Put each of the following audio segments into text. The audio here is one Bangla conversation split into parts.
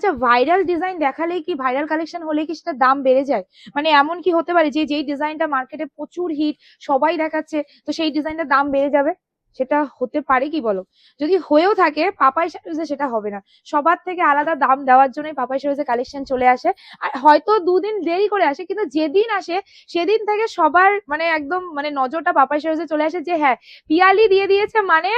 আচ্ছা ভাইরাল ডিজাইন দেখালেই কি ভাইরাল কালেকশন হলে কি সেটা দাম বেড়ে যায়? মানে এমন কি হতে পারে যে যেই ডিজাইনটা মার্কেটে প্রচুর হিট সবাই দেখাচ্ছে, তো সেই ডিজাইনটার দাম বেড়ে যাবে? সেটা হতে পারে কি বলো? যদি হয়েও থাকে, পাপাই সার্ভিসে সেটা হবে না। সবার থেকে আলাদা দাম দেওয়ার জন্যই পাপাই সার্ভিসে কালেকশন চলে আসে। আর হয়তো দুদিন দেরি করে আসে, কিন্তু যেদিন আসে, সেদিন থেকে সবার মানে একদম মানে নজরটা পাপাই সার্ভিসে চলে আসে যে হ্যাঁ পিয়ালি দিয়ে দিয়েছে মানে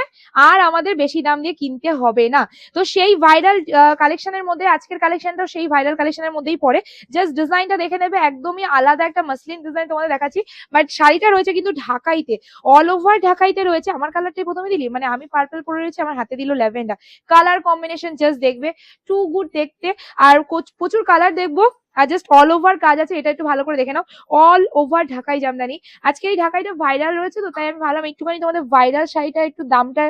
আর আমাদের বেশি দাম দিয়ে কিনতে হবে না। তো সেই ভাইরাল কালেকশনের মধ্যে, আজকের কালেকশনটাও সেই ভাইরাল কালেকশনের মধ্যেই পড়ে। জাস্ট ডিজাইনটা দেখে নেবে, একদমই আলাদা একটা মাসলিন ডিজাইন তোমাদের দেখাচ্ছি। বাট শাড়িটা রয়েছে কিন্তু ঢাকাইতে। অল ওভার ঢাকাইতে রয়েছে। আমার কালারটাই প্রথমে দিলি? মানে আমি পার্পল পরে রয়েছে, আমার হাতে দিল ল্যাভেন্ডার কালার কম্বিনেশন জাস্ট দেখবে টু গুড দেখতে। আর প্রচুর কালার দেখব। আর জাস্ট অল ওভার কাজ আছে, এটা একটু ভালো করে দেখে নাও। অল ওভার ঢাকাই জামদানি। আজকে এই ঢাকাইটা ভাইরাল রয়েছে তো, তাই আমি ভাবলাম একটুখানি তোমাদের ভাইরাল শাড়িটা একটু দামটা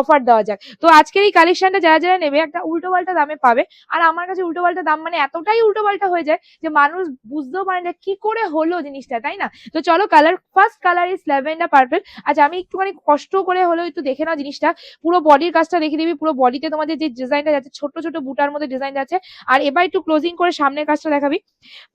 অফার দেওয়া যাক। তো আজকের এই কালেকশনটা যারা যারা নেবে, একটা উল্টো পাল্টা দামে পাবে। আর আমার কাছে উল্টো পাল্টা দাম মানে এতটাই উল্টো পাল্টা হয়ে যায় যে মানুষ বুঝতেও পারে না কি করে হলো জিনিসটা, তাই না? তো চলো colour first colour is lavender purple আচ্ছা আমি একটুখানি কষ্ট করে হলেও একটু দেখে নাও জিনিসটা। পুরো বডির কাজটা দেখে দিবি, পুরো বডিতে তোমাদের যে ডিজাইনটা যাচ্ছে ছোট ছোট বুটার মধ্যে ডিজাইন যাচ্ছে। আর এবার একটু ক্লোজিং করে সামনের কাজটা দেখাবি।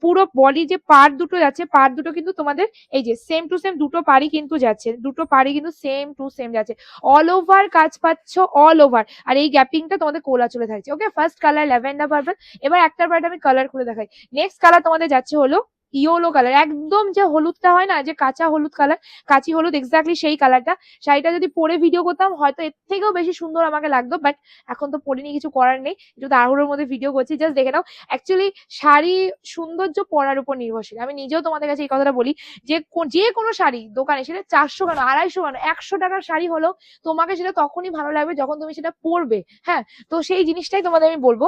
পুরো বডি যে পার দুটো যাচ্ছে পার দুটো কিন্তু তোমাদের এই যে সেম টু সেম দুটো পাড়ি কিন্তু যাচ্ছে। দুটো পারি কিন্তু সেম টু সেম যাচ্ছে। অল ওভার কাজ পাচ্ছ অল ওভার আর এই গ্যাপিংটা তোমাদের কোলা চলে থাকছে। Okay first colour lavender purple এবার একটার পার্ট আমি কালার খুলে দেখাই। নেক্সট কালার তোমাদের যাচ্ছে হলো ইয়েলো কালার একদম যে হলুদটা হয় না, যে কাঁচা হলুদ কালার কাঁচি হলুদ এক্স্যাক্টলি সেই কালারটা শাড়িটা যদি পরে ভিডিও করতাম, হয়তো এর থেকেও বেশি সুন্দর আমাকে লাগতো বাট এখন তো পরিনি, কিছু করার নেই। একটু তাড়াহুড়োর মধ্যে ভিডিও করছি জাস্ট দেখে নাও। অ্যাকচুয়ালি শাড়ি সৌন্দর্য পরার উপর নির্ভরশীল। আমি নিজেও তোমাদের কাছে এই কথাটা বলি, যে যে কোনো শাড়ি, দোকানে সেটা চারশো কেন, আড়াইশো কেন, একশো টাকার শাড়ি হলেও তোমাকে সেটা তখনই ভালো লাগবে যখন তুমি সেটা পরবে হ্যাঁ? তো সেই জিনিসটাই তোমাদের আমি বলব,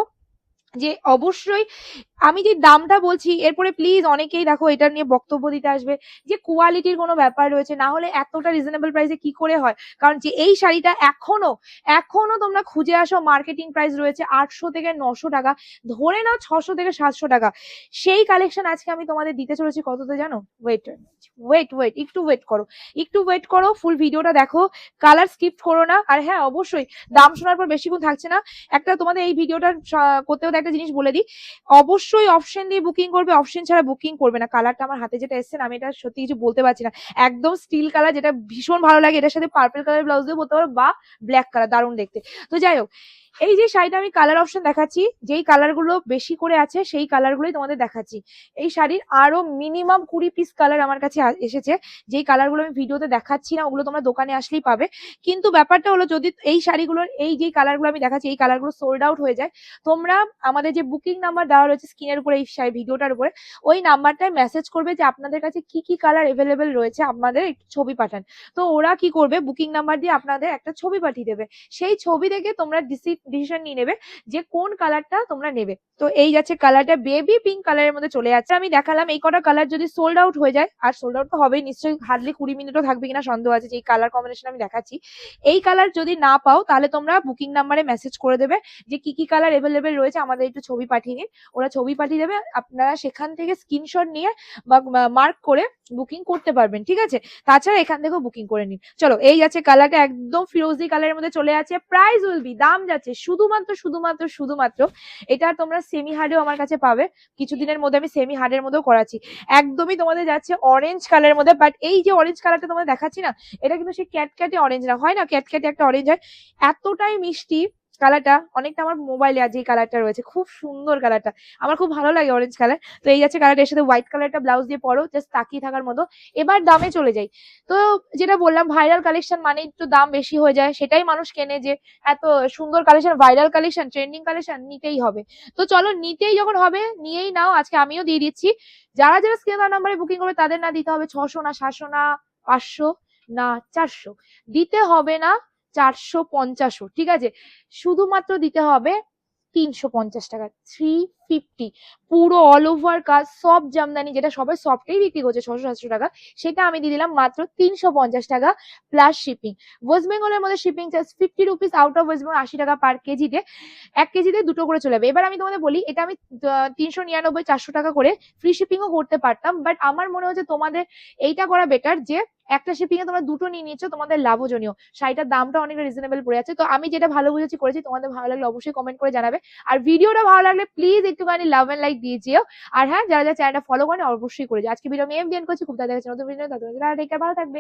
যে অবশ্যই আমি যে দামটা বলছি, এরপরে প্লিজ অনেকেই দেখো এটা নিয়ে বক্তব্য দিতে আসবে যে কোয়ালিটির কোনো ব্যাপার রয়েছে, না হলে এতটা রিজনেবল প্রাইসে কি করে হয়? কারণ যে এই শাড়িটা এখনও এখনও তোমরা খুঁজে আসো মার্কেটিং প্রাইস রয়েছে আটশো থেকে নশো টাকা, ধরে নাও ছশো থেকে সাতশো টাকা। সেই কালেকশন আজকে আমি তোমাদের দিতে চলেছি কততে জানো? ওয়েট ওয়েট ওয়েট একটু ওয়েট করো। একটু ওয়েট করো ফুল ভিডিওটা দেখো কালার স্কিপ করো না। আর হ্যাঁ অবশ্যই দাম শোনার পর বেশিক্ষণ থাকছে না। একটা তোমাদের এই ভিডিওটা করতে হতে একটা জিনিস বলে দিই। অবশ্যই অপশন দিয়ে বুকিং করবে অপশন ছাড়া বুকিং করবে না। কালারটা আমার হাতে যেটা এসছে আমি এটা সত্যি কিছু বলতে পারছি না। একদম স্টিল কালার যেটা ভীষণ ভালো লাগে, এটার সাথে পার্পল কালার ব্লাউজ দিয়ে বলতে পারো বা ব্ল্যাক কালার দারুণ দেখতে। তো যাই হোক এই যে শাড়িটা আমি কালার অপশন দেখাচ্ছি, যেই কালারগুলো বেশি করে আছে সেই কালার গুলোই তোমাদের দেখাচ্ছি। এই শাড়ির আরও মিনিমাম কুড়ি পিস কালার আমার কাছে এসেছে। যেই কালারগুলো আমি ভিডিওতে দেখাচ্ছি না, ওগুলো তোমরা দোকানে আসলেই পাবে। কিন্তু ব্যাপারটা হলো যদি এই শাড়িগুলোর, এই যে কালারগুলো আমি দেখাচ্ছি, এই কালারগুলো সোল্ড আউট হয়ে যায়, তোমরা আমাদের যে বুকিং নাম্বার দেওয়া রয়েছে স্ক্রিনের উপরে এই ভিডিওটার উপরে, ওই নাম্বারটায় মেসেজ করবে যে আপনাদের কাছে কি কি কালার এভেলেবেল রয়েছে আপনাদের ছবি পাঠান। তো ওরা কি করবে বুকিং নাম্বার দিয়ে আপনাদের একটা ছবি পাঠিয়ে দেবে। সেই ছবি দেখে তোমরা ডিসিশন নিয়ে নেবে যে কোন কালারটা তোমরা নেবে। তো এই যাচ্ছে কালারটা বেবি পিঙ্ক কালারের মধ্যে চলে যাচ্ছে। আমি দেখালাম এই কটা কালার যদি সোল্ড আউট হয়ে যায়, আর সোল্ড আউট তো হবেই, নিশ্চয়ই হার্ডলি কুড়ি মিনিটও থাকবে কিনা সন্দেহ আছে যে এই কালার কম্বিনেশন আমি দেখাচ্ছি। এই কালার যদি না পাও, তাহলে তোমরা বুকিং নাম্বারে মেসেজ করে দেবে যে কি কি কালার এভেলেবেল রয়েছে, আমাদের একটু ছবি পাঠিয়ে নিন। ওরা ছবি পাঠিয়ে দেবে, আপনারা সেখান থেকে স্ক্রিনশট নিয়ে বা মার্ক করে বুকিং করতে পারবেন, ঠিক আছে? তাছাড়া এখান থেকেও বুকিং করে নিন। চলো, এই যাচ্ছে কালারটা একদম ফিরোজি কালারের মধ্যে চলে আছে প্রাইস উইল বি দাম যাচ্ছে। শুধুমাত্র শুধুমাত্র শুধুমাত্র এটা তোমরা সেমি হার্ডেও আমার কাছে পাবে। কিছুদিনের মধ্যে আমি সেমি হার্ডের মধ্যেও করাচ্ছি। একদমই তোমাদের যাচ্ছে অরেঞ্জ কালারের মধ্যে বাট এই যে অরেঞ্জ কালারটা তোমাদের দেখাচ্ছি না, এটা কিন্তু সেই ক্যাটক্যাটে অরেঞ্জ না। হয় না ক্যাটক্যাটে একটা অরেঞ্জ হয়। এতটাই মিষ্টি কালারটা, অনেকটা আমার মোবাইলে আজ এই কালারটা রয়েছে। খুব সুন্দর কালারটা। আমার খুব ভালো লাগে অরেঞ্জ কালার তো এই যাচ্ছে কালারটা, এর সাথে হোয়াইট কালারটা ব্লাউজ দিয়ে পরো জাস্ট তাকিয়ে থাকার মতো। এবার দামে চলে যাই। তো যেটা বললাম ভাইরাল কালেকশন মানে একটু দাম বেশি হয়ে যায়। সেটাই মানুষ কেনে যে এত সুন্দর collection viral collection trending collection নিতেই হবে। তো চলো, নিতেই যখন হবে, নিয়েই নাও। আজকে আমিও দিয়ে দিচ্ছি। যারা যারা স্ক্রিন নাম্বারে বুকিং করবে, তাদের না দিতে হবে ছশো না, সাতশো না, পাঁচশো না, চারশো। দিতে হবে না। চারশো পঞ্চাশও, ঠিক আছে? শুধুমাত্র দিতে হবে তিনশো পঞ্চাশ টাকা থ্রি ফিফটি পুরো অল ওভার কাজ, সব জামদানি, যেটা সবাই সফটেই বিক্রি করছে ছশো সাতশো টাকা, সেটা আমি দিয়ে দিলাম মাত্র তিনশো পঞ্চাশ টাকা প্লাস শিপিং ওয়েস্ট বেঙ্গলের মধ্যে shipping charge fifty rupees out of west Bengal আশি টাকা পার কেজিতে। এক কেজিতে দুটো করে চলে যাবে। এবার আমি তোমাদের বলি, এটা আমি তিনশো নিরানব্বই, চারশো টাকা করে ফ্রি শিপিংও করতে পারতাম বাট আমার মনে হচ্ছে তোমাদের এইটা করা বেটার যে একটা শিপিং এ তোমরা দুটো নিয়ে নিচ্ছ তোমাদের লাভজনীয়। শাড়িটার দামটা অনেক রিজনেবল পড়ে যাচ্ছে তো আমি যেটা ভালো বুঝেছি, করেছি, তোমাদের ভালো লাগলে অবশ্যই কমেন্ট করে জানাবে। আর ভিডিওটা ভালো লাগলে প্লিজ একটুখানি লাভ এন্ড লাইক দিয়ে আর হ্যাঁ যারা যারা চ্যানেলটা ফলো করেন, অবশ্যই করে যাও। আজকে ভিডিও আমি এম করছি, খুব তাদের নতুন ভিডিও তাদের ভালো থাকবে।